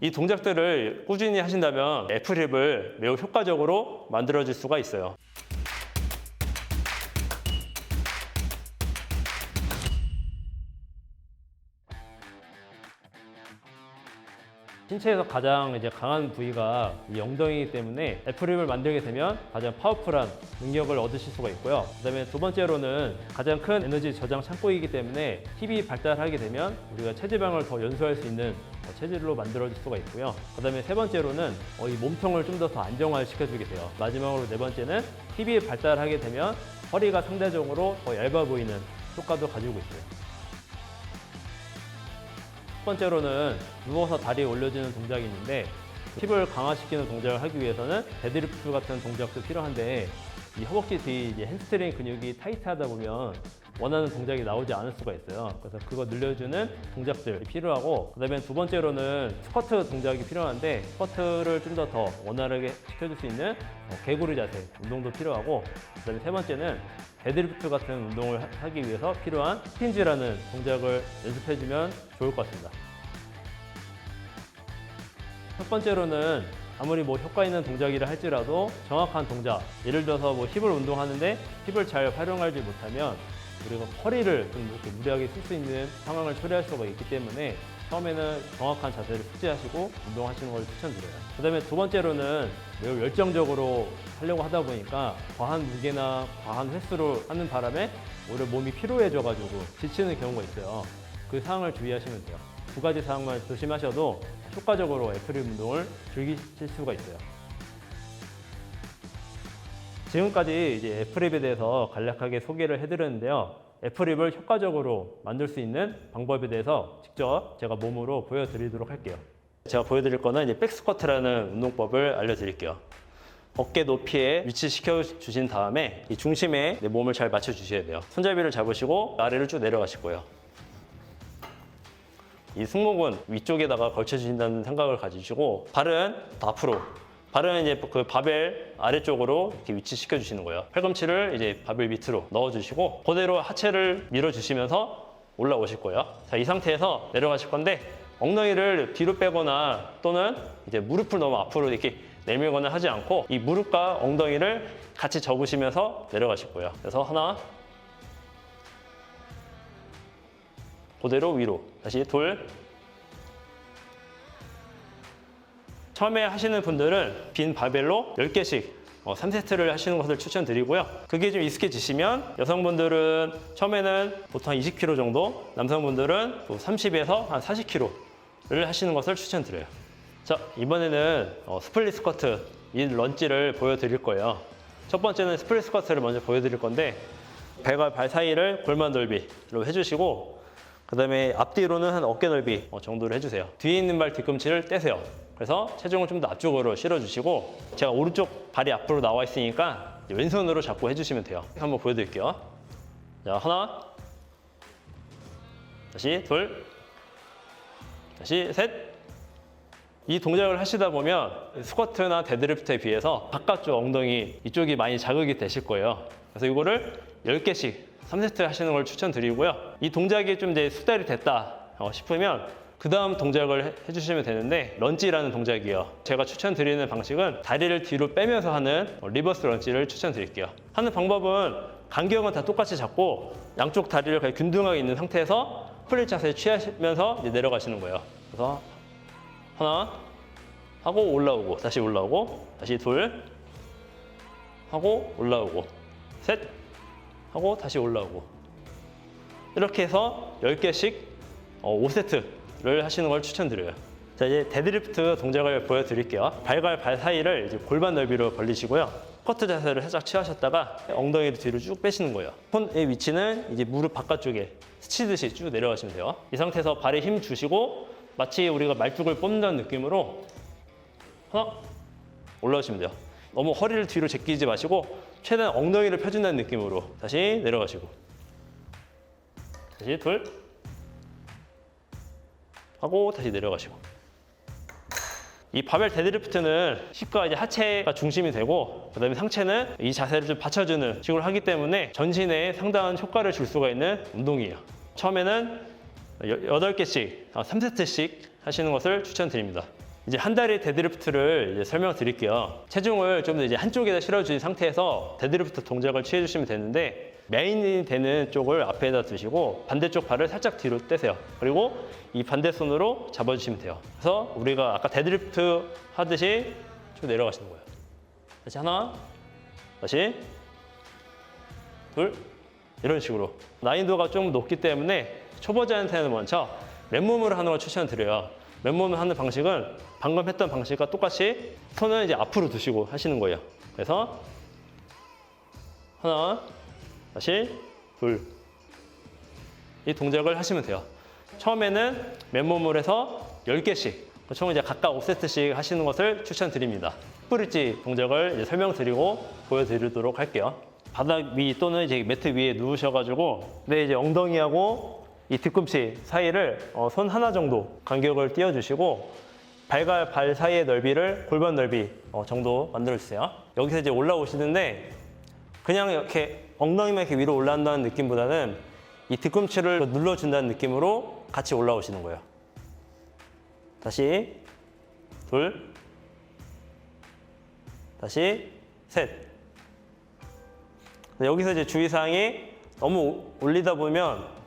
이 동작들을 꾸준히 하신다면 애플힙을 매우 효과적으로 만들어질 수가 있어요. 신체에서 가장 이제 강한 부위가 이 엉덩이이기 때문에 애플힙을 만들게 되면 가장 파워풀한 능력을 얻으실 수가 있고요. 그다음에 두 번째로는 가장 큰 에너지 저장 창고이기 때문에 힙이 발달하게 되면 우리가 체지방을 더 연소할 수 있는 어, 체질로 만들어질 수가 있고요. 그다음에 세 번째로는 어, 이 몸통을 좀 더 더 안정화시켜주게 돼요. 마지막으로 네 번째는 힙이 발달하게 되면 허리가 상대적으로 더 얇아 보이는 효과도 가지고 있어요. 첫 번째로는 누워서 다리 올려주는 동작이 있는데 힙을 강화시키는 동작을 하기 위해서는 데드리프트 같은 동작도 필요한데 이 허벅지 뒤 이제 햄스트링 근육이 타이트하다 보면 원하는 동작이 나오지 않을 수가 있어요. 그래서 그거 늘려주는 동작들이 필요하고 그다음에 두 번째로는 스쿼트 동작이 필요한데 스쿼트를 좀 더더 원활하게 시켜줄 수 있는 어, 개구리 자세 운동도 필요하고 그다음에 세 번째는 데드리프트 같은 운동을 하- 하기 위해서 필요한 스핀지라는 동작을 연습해주면 좋을 것 같습니다. 첫 번째로는 아무리 뭐 효과 있는 동작이라 할지라도 정확한 동작 예를 들어서 뭐 힙을 운동하는데 힙을 잘 활용하지 못하면 우리가 허리를 좀 이렇게 무리하게 쓸 수 있는 상황을 초래할 수가 있기 때문에 처음에는 정확한 자세를 숙지하시고 운동하시는 걸 추천드려요. 그 다음에 두 번째로는 매우 열정적으로 하려고 하다 보니까 과한 무게나 과한 횟수로 하는 바람에 오히려 몸이 피로해져가지고 지치는 경우가 있어요. 그 상황을 주의하시면 돼요. 두 가지 사항만 조심하셔도 효과적으로 애플립 운동을 즐기실 수가 있어요. 지금까지 이제 애플립에 대해서 간략하게 소개를 해드렸는데요. 애플립을 효과적으로 만들 수 있는 방법에 대해서 직접 제가 몸으로 보여드리도록 할게요. 제가 보여드릴 거는 이제 백스쿼트라는 운동법을 알려드릴게요. 어깨 높이에 위치시켜 주신 다음에 이 중심에 내 몸을 잘 맞춰 주셔야 돼요. 손잡이를 잡으시고 아래를 쭉 내려가실 거예요. 이 승모근 위쪽에다가 걸쳐 주신다는 생각을 가지시고 발은 더 앞으로 발은 이제 그 바벨 아래쪽으로 이렇게 위치시켜 주시는 거예요. 팔꿈치를 이제 바벨 밑으로 넣어 주시고 그대로 하체를 밀어 주시면서 올라오실 거예요. 자, 이 상태에서 내려가실 건데 엉덩이를 뒤로 빼거나 또는 이제 무릎을 너무 앞으로 이렇게 내밀거나 하지 않고 이 무릎과 엉덩이를 같이 접으시면서 내려가실 거예요. 그래서 하나 그대로 위로 다시 돌 처음에 하시는 분들은 빈 바벨로 10개씩 3세트를 하시는 것을 추천드리고요. 그게 좀 익숙해지시면 여성분들은 처음에는 보통 한 20kg 정도, 남성분들은 30에서 한 40kg를 하시는 것을 추천드려요. 자, 이번에는 어, 스플릿 스쿼트, 이 런지를 보여드릴 거예요. 첫 번째는 스플릿 스쿼트를 먼저 보여드릴 건데 배가 발 사이를 골반 넓이로 해주시고 그 다음에 앞뒤로는 한 어깨 넓이 어, 정도로 해주세요. 뒤에 있는 발 뒤꿈치를 떼세요. 그래서 체중을 좀 더 앞쪽으로 실어주시고 제가 오른쪽 발이 앞으로 나와 있으니까 왼손으로 잡고 해주시면 돼요. 한번 보여드릴게요. 자 하나, 다시 둘, 다시 셋. 이 동작을 하시다 보면 스쿼트나 데드리프트에 비해서 바깥쪽 엉덩이 이쪽이 많이 자극이 되실 거예요. 그래서 이거를 10개씩 3세트 하시는 걸 추천드리고요. 이 동작이 좀 이제 숙달이 됐다 어, 싶으면 그 다음 동작을 해- 해주시면 되는데 런지라는 동작이에요. 제가 추천드리는 방식은 다리를 뒤로 빼면서 하는 어, 리버스 런지를 추천드릴게요. 하는 방법은 간격은 다 똑같이 잡고 양쪽 다리를 그냥 균등하게 있는 상태에서 플릿 자세 취하시면서 내려가시는 거예요. 그래서 하나 하고 올라오고 다시 올라오고 다시 둘 하고 올라오고 셋 하고 다시 올라오고 이렇게 해서 10개씩 5세트를 하시는 걸 추천드려요. 자 이제 데드리프트 동작을 보여드릴게요. 발과 발 사이를 이제 골반 넓이로 벌리시고요. 스쿼트 자세를 살짝 취하셨다가 엉덩이를 뒤로 쭉 빼시는 거예요. 손의 위치는 이제 무릎 바깥쪽에 스치듯이 쭉 내려가시면 돼요. 이 상태에서 발에 힘 주시고 마치 우리가 말뚝을 뽑는다는 느낌으로 하나 올라오시면 돼요. 너무 허리를 뒤로 제끼지 마시고 최대한 엉덩이를 펴준다는 느낌으로 다시 내려가시고 다시 둘 하고 다시 내려가시고 이 바벨 데드리프트는 힙과 이제 하체가 중심이 되고 그다음에 상체는 이 자세를 좀 받쳐주는 식으로 하기 때문에 전신에 상당한 효과를 줄 수가 있는 운동이에요. 처음에는 8개씩, 3세트씩 하시는 것을 추천드립니다. 이제 한 다리 데드리프트를 이제 설명드릴게요. 체중을 좀 더 이제 한쪽에다 실어주신 상태에서 데드리프트 동작을 취해주시면 되는데 메인이 되는 쪽을 앞에다 두시고 반대쪽 발을 살짝 뒤로 떼세요. 그리고 이 반대 손으로 잡아주시면 돼요. 그래서 우리가 아까 데드리프트 하듯이 쭉 내려가시는 거예요. 다시 하나, 다시 둘, 이런 식으로 난이도가 좀 높기 때문에 초보자한테는 먼저 맨몸으로 하는 걸 추천드려요. 맨몸으로 하는 방식은 방금 했던 방식과 똑같이 손을 이제 앞으로 두시고 하시는 거예요. 그래서 하나, 다시 둘. 이 동작을 하시면 돼요. 처음에는 맨몸으로 해서 10개씩, 총 이제 각각 5세트씩 하시는 것을 추천드립니다. 브릿지 동작을 이제 설명드리고 보여드리도록 할게요. 바닥 위 또는 이제 매트 위에 누우셔가지고 내 이제 엉덩이하고 이 뒤꿈치 사이를 어, 손 하나 정도 간격을 띄워주시고 발과 발 사이의 넓이를 골반 넓이 어, 정도 만들어주세요. 여기서 이제 올라오시는데 그냥 이렇게 엉덩이만 이렇게 위로 올라간다는 느낌보다는 이 뒤꿈치를 눌러준다는 느낌으로 같이 올라오시는 거예요. 다시 둘, 다시 셋. 여기서 이제 주의사항이 너무 올리다 보면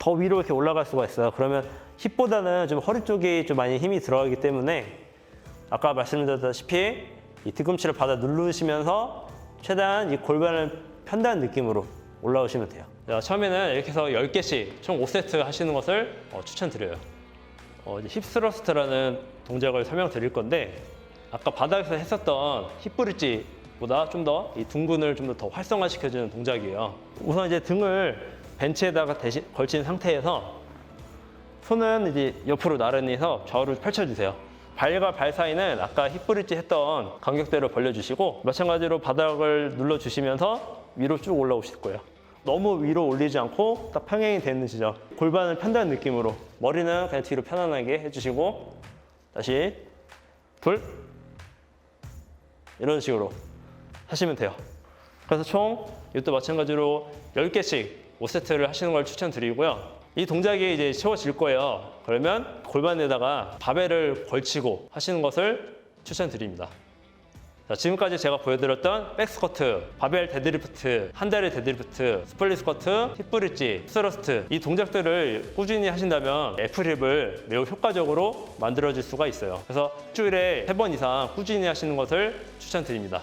더 위로 이렇게 올라갈 수가 있어요. 그러면 힙보다는 좀 허리 쪽이 좀 많이 힘이 들어가기 때문에 아까 말씀드렸다시피 이 뒤꿈치를 받아 누르시면서 최대한 이 골반을 편다는 느낌으로 올라오시면 돼요. 자, 처음에는 이렇게 해서 10개씩 총 5세트 하시는 것을 어, 추천드려요. 어, 힙스러스트라는 동작을 설명드릴 건데 아까 바닥에서 했었던 힙브릿지보다 좀 더 이 둥근을 좀 더 더 활성화시켜주는 동작이에요. 우선 이제 등을 벤치에다가 대신 걸친 상태에서 손은 이제 옆으로 나란히 해서 좌우로 펼쳐주세요. 발과 발 사이는 아까 힙브릿지 했던 간격대로 벌려주시고 마찬가지로 바닥을 눌러주시면서 위로 쭉 올라오실 거예요. 너무 위로 올리지 않고 딱 평행이 되는 지점. 골반을 편다는 느낌으로 머리는 그냥 뒤로 편안하게 해주시고 다시 둘 이런 식으로 하시면 돼요. 그래서 총 이것도 마찬가지로 10개씩 5세트를 하시는 걸 추천드리고요. 이 동작이 이제 채워질 거예요. 그러면 골반에다가 바벨을 걸치고 하시는 것을 추천드립니다. 자, 지금까지 제가 보여드렸던 백스쿼트, 바벨 데드리프트, 한 다리 데드리프트, 스플릿 스쿼트, 힙브릿지, 스러스트 이 동작들을 꾸준히 하신다면 애플힙을 매우 효과적으로 만들어질 수가 있어요. 그래서 일주일에 세 번 이상 꾸준히 하시는 것을 추천드립니다.